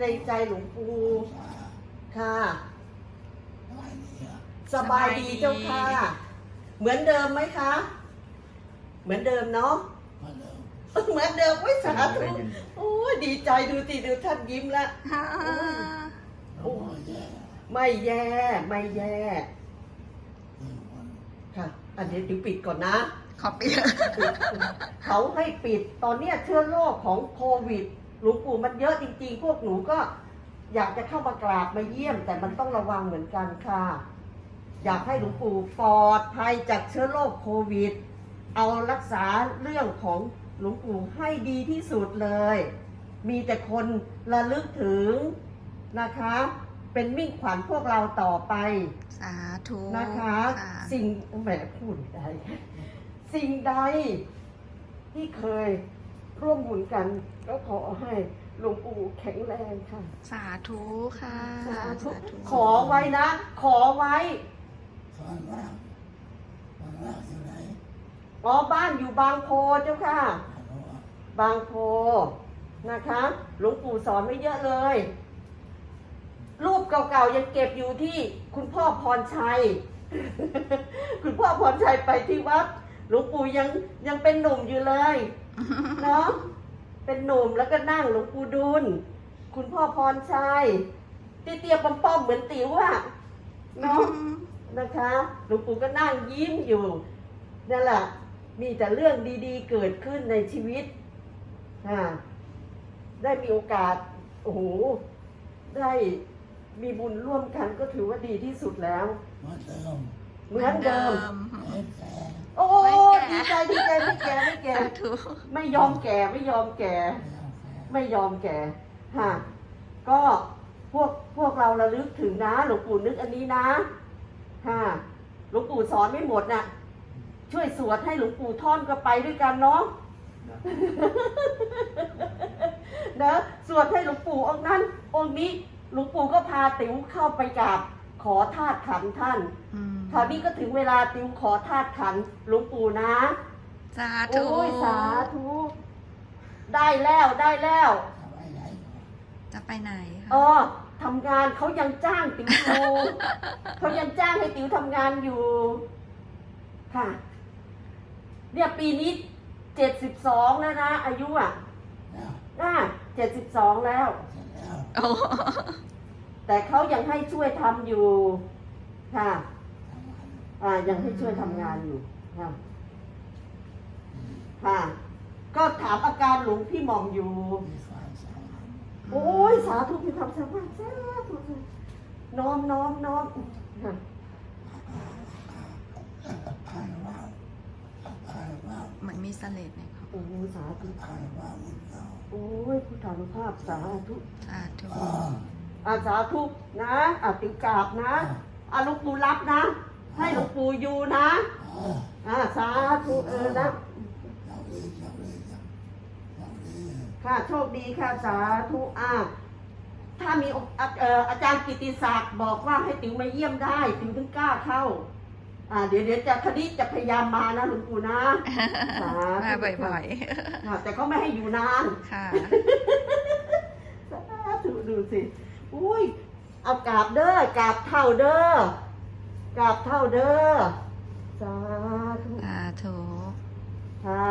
ในใจหลวงปู่ค่ะไม่เนี่ยสบายดีเจ้าค่ะ เหมือนเดิมไหมคะ เหมือนเดิมเนาะมาเริ่มเหมือนเดิมไว้ยสาธุได้ยินโอ้ยดีใจดูสิดูท่านยิ้มละโอ้ยแย่ไม่แย่ ไม่แย่หนึ่งวันค่ะ อันนี้ติวปิดก่อนนะขอเปลี่ยนปิดเขาให้ปิดตอนเนี้ยเชื้อโรคของโควิด หลวงปู่มันเยอะจริง ๆ พวกหนูก็อยากจะเข้ามากราบมาเยี่ยม แต่มันต้องระวังเหมือนกันค่ะ อยากให้หลวงปู่ปลอดภัยจากเชื้อโรคโควิด เอารักษาเรื่องของหลวงปู่ให้ดีที่สุดเลย มีแต่คนระลึกถึงนะคะ เป็นมิ่งขวัญพวกเราต่อไป สาธุนะคะค่ะสิ่งแหมพูดไม่ได้สิ่งใดที่เคย ร่วมบุญกัน ก็ขอให้หลวงปู่แข็งแรงค่ะ สาธุค่ะสาธุ ขอไว้นะ ขอไว้ฟังร่างฟังร่างอยู่ไหนอ๋อบ้านอยู่บางโพเจ้าค่ะเพราะว่าบางโพนะคะหลวงปู่สอนไว้เยอะเลย รูปเก่าๆยังเก็บอยู่ที่คุณพ่อพรชัย คุณพ่อพรชัยไปที่วัดหลวงปู่ยังยังเป็นหนุ่มอยู่เลย เนาะเป็นหนุ่มแล้วก็นั่งหลวงปู่ดุล คุณพ่อพรชัยเตี้ยๆป้อมๆเหมือนติ๋วอะเนาะนะคะหลวงปู่ก็นั่งยิ้มอยู่นั่นแหละมีแต่เรื่องดีๆเกิดขึ้นในชีวิตอ่าได้มีโอกาสโอ้โหได้มีบุญร่วมกันก็ถือว่าดีที่สุดแล้วมาเติม เหมือนเดิมเอ็นแสโอ้ไม่ ที่ใจดีใจไม่แก่ไม่แก่ สาธุไม่ยอมแก่ไม่ยอมแก่ ไม่ยอมแก่ฮะก็พวกพวกเราระลึกถึงนะหลวงปู่นึกอันนี้นะฮะหลวงปู่สอนไม่หมดน่ะ ช่วยสวดให้หลวงปู่ท่อนก็ไปด้วยกันเนาะนะสวดให้หลวงปู่องค์นั้น องค์นี้หลวงปู่ก็พาติ๋วเข้าไปกราบ ขอธาตุขันธ์ท่านอืมคราวนี้ก็ถึงเวลาติ๋วขอธาตุขันธ์หลวงปู่นะ สาธุโอ้ยสาธุ ได้แล้วได้แล้วทำไอ้ไหนก่อนจะไปไหนเอคะอทำงานเขายังจ้างติ๋วอยู่เขายังจ้างให้ติ๋วทำงานอยู่ ค่ะ เนี่ยปีนี้เจ็ดสิบสองแล้วนะอายุอะแล้วน่าเจ็ดสิบสองแล้วเสร็จแล้วโอ้ แต่เขายังให้ช่วยทำอยู่ค่ะทำงานอ่ายังให้ช่วยทำงานอยู่ค่ะค่ะ ก็ถามอาการหลวงพี่หม่อมอยู่มีความสามารถโอ้ยสาธุมีความสามารถสาธุน้อมน้อมน้อมค่ะอ่านว่าอ่านว่าเหมือนมีเสลดเนี่ยค่ะโอ้ยสาธุอ่านว่ามุนเราโอ้ยพุทธานุภาพสาธุสาธุ อ่าอาสาธุนะอาติกราบนะอาหลูกปู่รับนะ ให้หลวงปู่อยู่นะอ่าอาสาธุเออนะเราดีเราดีเราดีค่ะโชคดีค่ะสาธุอ่าถ้ามีโออะเอ่ออาจารย์กิติศักดิ์บอกว่าให้ติ๋วมาเยี่ยมได้ติ๋วถึงกล้าเข้า อ่า เดี๋ยวเดี๋ยวจะคดีจะพยายามมานะหลวงปู่นะสามาธุบ่อยค่ะแต่เขาไม่ให้อยู่นานๆค่ะสาธุดูสิ อุ้ยเอากราบเด้อกราบเท่าเด้อกราบเท่าเด้อสาธุสาธุค่ะ